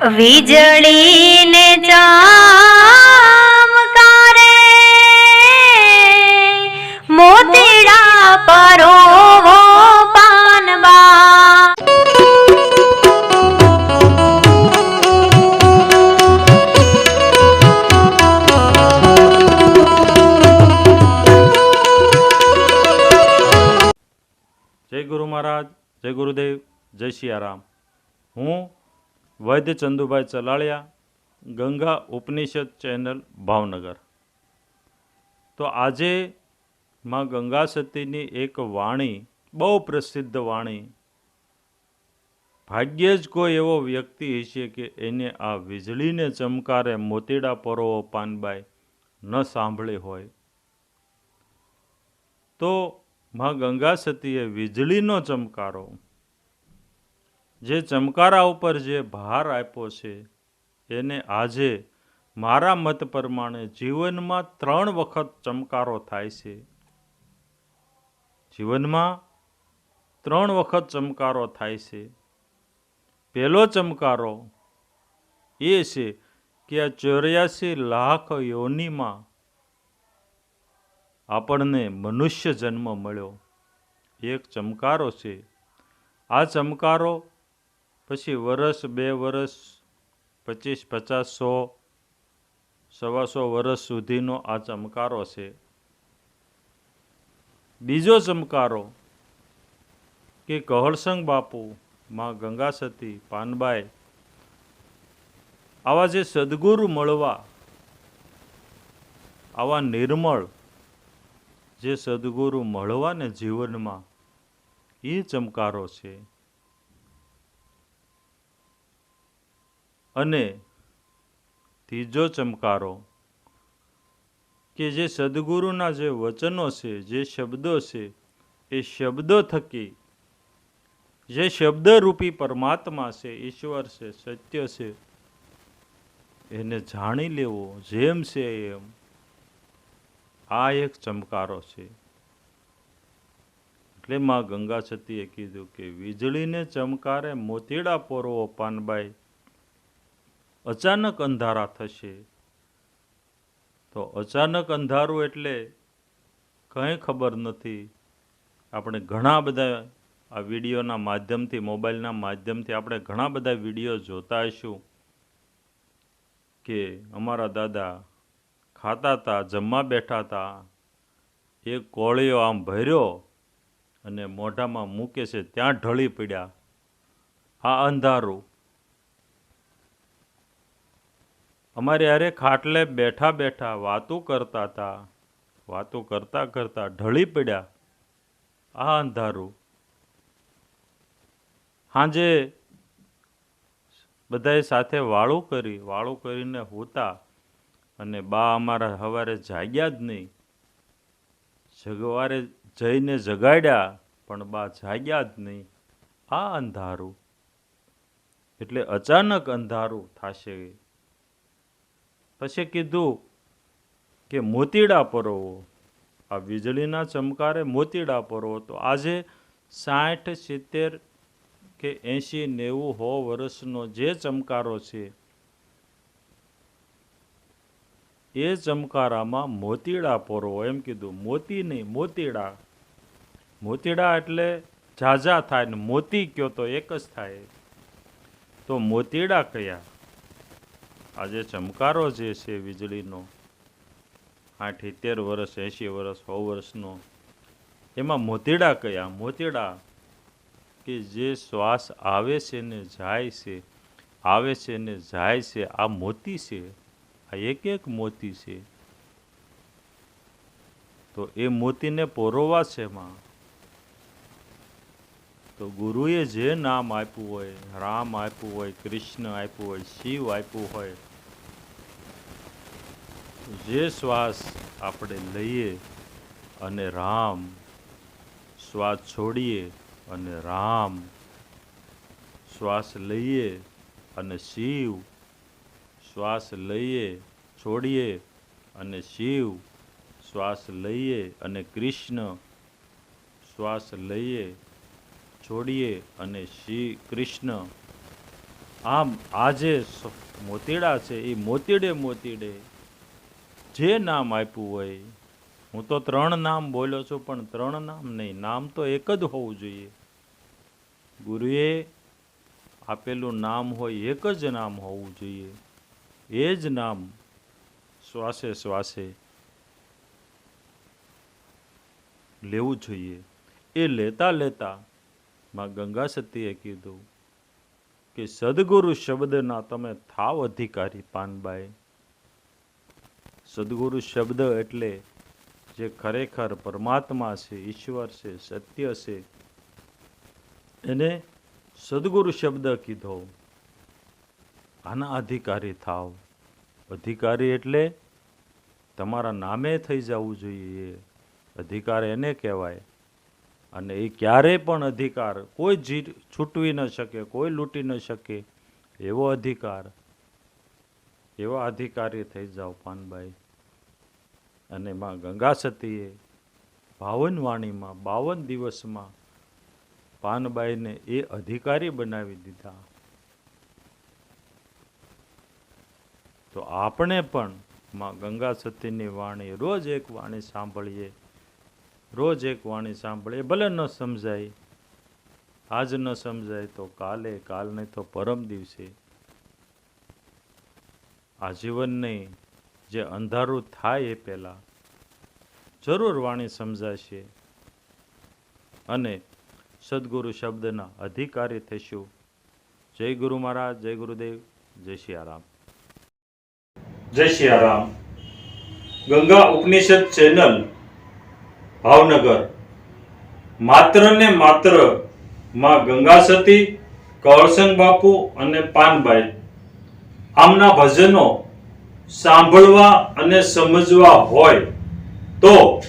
વીજળીને ચમકારે મોતીડા પરોવો પાનબા. જય ગુરુ મહારાજ જય ગુરુદેવ જય સિયારામ હું વૈદ્ય ચંદુભાઈ ચલાળિયા, ગંગા ઉપનિષદ ચેનલ, ભાવનગર. તો આજે માં ગંગા સતીની એક વાણી, બહુ પ્રસિદ્ધ વાણી, ભાગ્યે જ કોઈ એવો વ્યક્તિ હશે કે એને આ વીજળીને ચમકારે મોતીડા પરોવો પાનબાઈ ન સાંભળી હોય. તો માં ગંગા સતીએ વીજળીનો ચમકારો જે ચમકારા ઉપર જે ભાર આપ્યો છે, એને આજે મારા મત પ્રમાણે જીવનમાં ત્રણ વખત ચમકારો થાય છે. જીવનમાં ત્રણ વખત ચમકારો થાય છે. પહેલો ચમકારો એ છે કે આ ચોર્યાસી લાખ યોનિમાં આપણને મનુષ્ય જન્મ મળ્યો. એક ચમકારો છે. આ ચમકારો પછી વરસ બે વરસ, પચીસ, પચાસ, સો સવાસો વર્ષ સુધીનો આ ચમકારો છે. બીજો ચમકારો કે કહળસંગ બાપુ, માં ગંગા સતી પાનબાઈ, આવા જે સદગુરુ મળવા, આવા નિર્મળ જે સદગુરુ મળવાને જીવનમાં એ ચમકારો છે. અને ત્રીજો ચમકારો કે જે સદગુરુના જે વચનો છે, જે શબ્દો છે, એ શબ્દો થકી જે શબ્દરૂપી પરમાત્મા છે, ઈશ્વર છે, સત્ય છે, એને જાણી લેવો, જેમ છે એમ, આ એક ચમકારો છે. એટલે માં ગંગા સતીએ કીધું કે વીજળીને ચમકારે મોતીડા પોરવો પાનબાઈ અચાનક અંધારા થશે. તો અચાનક અંધારું એટલે કંઈ ખબર નથી. આપણે ઘણા બધા આ વિડીયોના માધ્યમથી, મોબાઈલના માધ્યમથી આપણે ઘણા બધા વીડિયો જોતા હશું કે અમારા દાદા ખાતા હતા, જમવા બેઠા હતા. એ કોળીઓ આમ ભર્યો અને મોઢામાં મૂકે છે, ત્યાં ઢળી પડ્યા. આ અંધારું અમારે અરે ખાટલે બેઠા બેઠા વાતો કરતા હતા. વાતો કરતા કરતા ઢળી પડ્યા. આ અંધારું. સાંજે બધાએ સાથે વાળું કરી, વાળું કરીને હોતા અને બા અમારા સવારે જાગ્યા જ નહીં. જગવારે જઈને જગાડ્યા, પણ બા જાગ્યા જ નહીં. આ અંધારું. એટલે અચાનક અંધારું થશે. પછી કીધું કે મોતીડા પરોવો આ વીજળીના ચમકારે મોતીડા પરોવો તો આજે સાઠ, સિત્તેર કે એંશી, નેવું હો વર્ષનો જે ચમકારો છે, એ ચમકારામાં મોતીડા પરોવો એમ કીધું, મોતી નહીં, મોતીડા. મોતીડા એટલે ઝાઝા થાય ને મોતી કયો તો એક જ થાય. તો મોતીડા કયા? આ જે ચમકારો જે છે વીજળીનો આઠ સિત્તેર વર્ષ, એંશી વર્ષ, સો વર્ષનો, એમાં મોતીડા કયા? મોતીડા કે જે શ્વાસ આવે છે ને જાય છે, આવે છે ને જાય છે, આ મોતી છે, આ એક એક મોતી છે. તો એ મોતીને પોરોવા છે માં. તો ગુરુએ જે નામ આપ્યું હોય, રામ આપ્યું હોય, કૃષ્ણ આપ્યું હોય, શિવ આપ્યું હોય જે શ્વાસ આપણે લઈએ અને રામ શ્વાસ છોડીએ અને રામ શ્વાસ લઈએ અને શિવ શ્વાસ લઈએ, છોડીએ અને શિવ શ્વાસ લઈએ અને કૃષ્ણ શ્વાસ લઈએ, છોડીએ અને શ્રી કૃષ્ણ. આમ આજે મોતીડા છે, એ મોતીડે મોતીડે જે નામ આપ્યું હોય, હું તો ત્રણ નામ બોલ્યો છું, પણ ત્રણ નામ નહીં, નામ તો એક જ હોવું જોઈએ. ગુરુએ આપેલું નામ હોય એક જ નામ હોવું જોઈએ. એ જ નામ શ્વાસે શ્વાસે લેવું જોઈએ. એ લેતા લેતા માં ગંગા સતીએ કીધું કે, સદગુરુ શબ્દના તમે થાવ અધિકારી પાનબાઈ. સદગુરુ શબ્દ એટલે જે ખરેખર પરમાત્મા છે, ઈશ્વર છે, સત્ય છે, એને સદગુરુ શબ્દ કીધો. આના અધિકારી થાવ. અધિકારી એટલે તમારા નામે થઈ જવું જોઈએ. અધિકાર એને કહેવાય. અને એ ક્યારેય પણ અધિકાર કોઈ જીત છૂટવી ન શકે, કોઈ લૂંટી ન શકે, એવો અધિકાર એવા અધિકારી થઈ જાઓ પાનબાઈ અને માં ગંગા સતીએ બાવન વાણીમાં, બાવન દિવસમાં પાનબાઈને એ અધિકારી બનાવી દીધા. તો આપણે પણ માં ગંગા સતીની વાણી રોજ એક વાણી સાંભળીએ, રોજ એક વાણી સાંભળીએ, ભલે ન સમજાય. આજ ન સમજાય તો કાલે, કાલ નહીં તો પરમ દિવસે આ નહીં જે અંધારું થાય એ પહેલાં જરૂર વાણી સમજાશે અને સદગુરુ શબ્દના અધિકારી થઈશું. જય ગુરુ મહારાજ, જય ગુરુદેવ, જય સિયારામ જય સિયારામ ગંગા ઉપનિષદ ચેનલ, ભાવનગર. માત્ર ને માત્રમાં ગંગા સતી કળસંગ બાપુ અને પાનભાઈ આમના ભજનો સાંભળવા અને સમજવા હોય તો